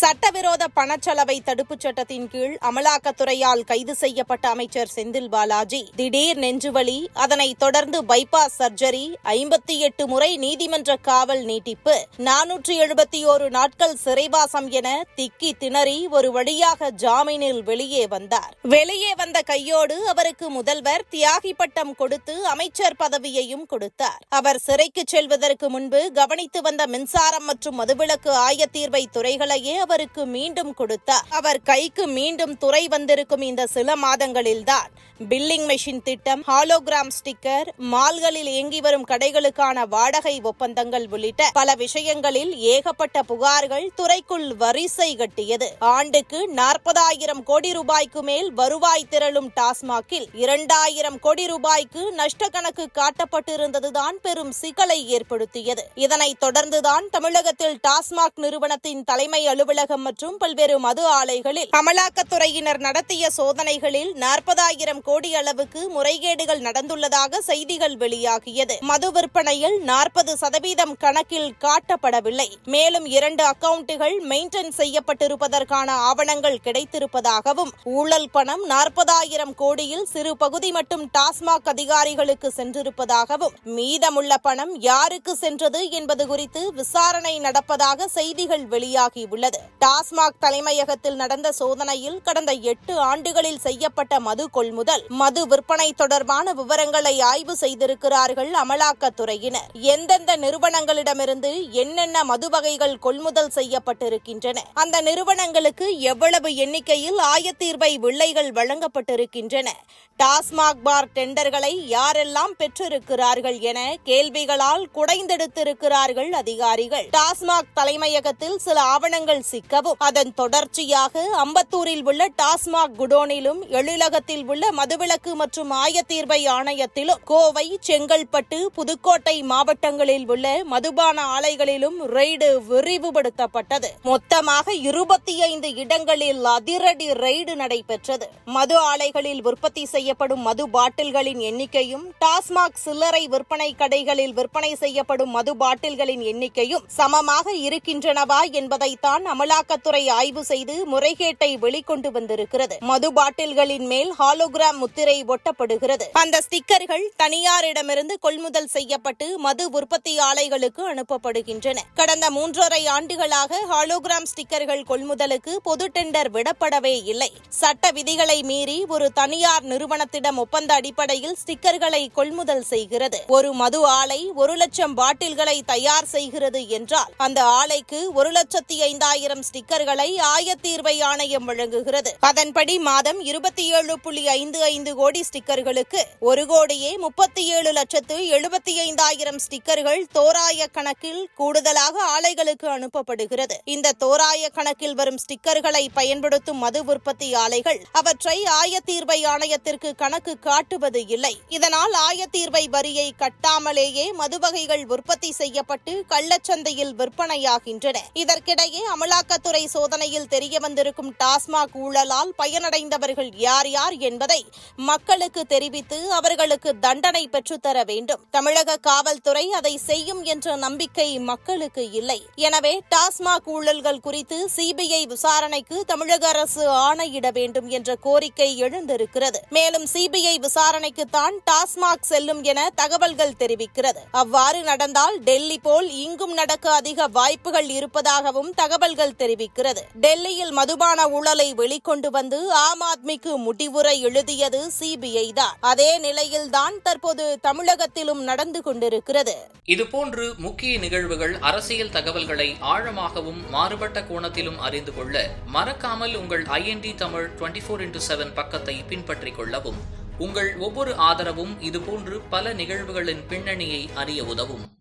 சட்டவிரோத பணச்சலவை தடுப்புச் சட்டத்தின் கீழ் அமலாக்கத்துறையால் கைது செய்யப்பட்ட அமைச்சர் செந்தில் பாலாஜி. திடீர் நெஞ்சுவலி அதனைத் தொடர்ந்து பைபாஸ் சர்ஜரி ஐம்பத்தி எட்டு முறை நீதிமன்ற காவல் நீட்டிப்பு நானூற்றி எழுபத்தி ஒரு நாட்கள் சிறைவாசம் என திக்கி திணறி ஒரு வழியாக ஜாமீனில் வெளியே வந்தார். வெளியே வந்த கையோடு அவருக்கு முதல்வர் தியாகி பட்டம் கொடுத்து அமைச்சர் பதவியையும் கொடுத்தார். அவர் சிறைக்கு செல்வதற்கு முன்பு கவனித்து வந்த மின்சாரம் மற்றும் மதுவிலக்கு ஆயத்தீர்வை துறைகளையே அவருக்கு மீண்டும் கொடுத்தார். அவர் கைக்கு மீண்டும் துறை வந்திருக்கும் இந்த சில மாதங்களில்தான் பில்லிங் மெஷின் திட்டம் ஹாலோகிராம் ஸ்டிக்கர் மால்களில் இயங்கி வரும் கடைகளுக்கான வாடகை ஒப்பந்தங்கள் உள்ளிட்ட பல விஷயங்களில் ஏகப்பட்ட புகார்கள் துறைக்குள் வரிசை கட்டியது. ஆண்டுக்கு நாற்பதாயிரம் கோடி ரூபாய்க்கு மேல் வருவாய் திரளும் டாஸ்மாகில் இரண்டாயிரம் கோடி ரூபாய்க்கு நஷ்ட கணக்கு காட்டப்பட்டிருந்ததுதான் பெரும் சிக்கலை ஏற்படுத்தியது. இதனைத் தொடர்ந்துதான் தமிழகத்தில் டாஸ்மாக் நிறுவனத்தின் தலைமை அலுவலகம் மற்றும் பல்வேறு மது ஆலைகளில் அமலாக்கத்துறையினர் நடத்திய சோதனைகளில் நாற்பதாயிரம் கோடி அளவுக்கு முறைகேடுகள் நடந்துள்ளதாக செய்திகள் வெளியாகியது. மது விற்பனையில் நாற்பது சதவீதம் கணக்கில் காட்டப்படவில்லை. மேலும் இரண்டு அக்கவுண்டுகள் மெயின்டைன் செய்யப்பட்டிருப்பதற்கான ஆவணங்கள் கிடைத்திருப்பதாகவும் ஊழல் பணம் நாற்பதாயிரம் கோடியில் சிறு பகுதி மட்டும் டாஸ்மாக் அதிகாரிகளுக்கு சென்றிருப்பதாகவும் மீதமுள்ள பணம் யாருக்கு சென்றது என்பது குறித்து விசாரணை நடப்பதாக செய்திகள் வெளியாகியுள்ளது. டாஸ்மாக் தலைமையகத்தில் நடந்த சோதனையில் கடந்த எட்டு ஆண்டுகளில் செய்யப்பட்ட மது கொள்முதல் மது விற்பனை தொடர்பான விவரங்களை ஆய்வு செய்திருக்கிறார்கள் அமலாக்கத்துறையினர். எந்தெந்த நிறுவனங்களிடமிருந்து என்னென்ன மது வகைகள் கொள்முதல் செய்யப்பட்டிருக்கின்றன அந்த நிறுவனங்களுக்கு எவ்வளவு எண்ணிக்கையில் ஆயத்தீர்வை வில்லைகள் வழங்கப்பட்டிருக்கின்றன டாஸ்மாக் பார் டெண்டர்களை யாரெல்லாம் பெற்றிருக்கிறார்கள் என கேள்விகளால் குடைந்தெடுத்திருக்கிறார்கள் அதிகாரிகள். டாஸ்மாக் தலைமையகத்தில் சில ஆவணங்கள் சிக்கவும். அதன் தொடர்ச்சியாக அம்பத்தூரில் உள்ள டாஸ்மாக் குடோனிலும் எழிலகத்தில் உள்ள மதுவிலக்கு மற்றும் ஆயத்தீர்வை ஆணையத்திலும் கோவை செங்கல்பட்டு புதுக்கோட்டை மாவட்டங்களில் உள்ள மதுபான ஆலைகளிலும் ரெய்டு விரிவுபடுத்தப்பட்டது. மொத்தமாக இருபத்தி ஐந்து இடங்களில் அதிரடி ரெய்டு நடைபெற்றது. மது ஆலைகளில் உற்பத்தி செய்யப்படும் மது பாட்டில்களின் எண்ணிக்கையும் டாஸ்மாக் சில்லறை விற்பனை கடைகளில் விற்பனை செய்யப்படும் மது பாட்டில்களின் எண்ணிக்கையும் சமமாக இருக்கின்றனவா என்பதைத்தான் அமலாக்கத்துறை ஆய்வு செய்து முறைகேட்டை வெளிக்கொண்டு வந்திருக்கிறது. மது பாட்டில்களின் மேல் ஹாலோகிராம் முத்திரை ஒட்டப்படுகிறது. அந்த ஸ்டிக்கர்கள் தனியாரிடமிருந்து கொள்முதல் செய்யப்பட்டு மது உற்பத்தி ஆலைகளுக்கு அனுப்பப்படுகின்றன. கடந்த மூன்றரை ஆண்டுகளாக ஹாலோகிராம் ஸ்டிக்கர்கள் கொள்முதலுக்கு பொது டெண்டர் விடப்படவே இல்லை. சட்ட விதிகளை மீறி ஒரு தனியார் நிறுவனத்திடம் ஒப்பந்த அடிப்படையில் ஸ்டிக்கர்களை கொள்முதல் செய்கிறது. ஒரு மது ஆலை ஒரு லட்சம் பாட்டில்களை தயார் செய்கிறது என்றால் அந்த ஆலைக்கு ஒரு லட்சத்தி ஐந்தாயிரம் ஆயிரம் ஸ்டிக்கர்களை ஆயத்தீர்வை ஆணையம் வழங்குகிறது. அதன்படி மாதம் இருபத்தி ஏழு புள்ளி ஐந்து ஐந்து கோடி ஸ்டிக்கர்களுக்கு ஒரு கோடியே முப்பத்தி ஏழு லட்சத்து எழுபத்தி ஐந்தாயிரம் ஸ்டிக்கர்கள் தோராய கணக்கில் கூடுதலாக ஆலைகளுக்கு அனுப்பப்படுகிறது. இந்த தோராய கணக்கில் வரும் ஸ்டிக்கர்களை பயன்படுத்தும் மது உற்பத்தி ஆலைகள் அவற்றை ஆயத்தீர்வை ஆணையத்திற்கு கணக்கு காட்டுவது இல்லை. இதனால் ஆயத்தீர்வை வரியை கட்டாமலேயே மதுவகைகள் உற்பத்தி செய்யப்பட்டு கள்ளச்சந்தையில் விற்பனையாகின்றன. இதற்கிடையே அமல அமலாக்கத்துறை சோதனையில் தெரியவந்திருக்கும் டாஸ்மாக் ஊழலால் பயனடைந்தவர்கள் யார் யார் என்பதை மக்களுக்கு தெரிவித்து அவர்களுக்கு தண்டனை பெற்றுத்தர வேண்டும். தமிழக காவல்துறை அதை செய்யும் என்ற நம்பிக்கை மக்களுக்கு இல்லை. எனவே டாஸ்மாக் ஊழல்கள் குறித்து சிபிஐ விசாரணைக்கு தமிழக அரசு ஆணையிட வேண்டும் என்ற கோரிக்கை எழுந்திருக்கிறது. மேலும் சிபிஐ விசாரணைக்குத்தான் டாஸ்மாக் செல்லும் என தகவல்கள் தெரிவிக்கிறது. அவ்வாறு நடந்தால் டெல்லி போல் இங்கும் நடக்க அதிக வாய்ப்புகள் இருப்பதாகவும் தகவல்கள் தெரிவிக்கிறது. டெல்லியில் மதுபான ஊழலை வெளிக்கொண்டு வந்து ஆம் ஆத்மிக்கு முடிவுரை எழுதியது சிபிஐ தான். அதே நிலையில்தான் தற்போது தமிழகத்திலும் நடந்து கொண்டிருக்கிறது. இதுபோன்று முக்கிய நிகழ்வுகள் அரசியல் தகவல்களை ஆழமாகவும் மாறுபட்ட கோணத்திலும் அறிந்து கொள்ள மறக்காமல் உங்கள் IND Tamil twenty four into seven பக்கத்தை பின்பற்றிக் கொள்ளவும். உங்கள் ஒவ்வொரு ஆதரவும் இதுபோன்று பல நிகழ்வுகளின் பின்னணியை அறிய உதவும்.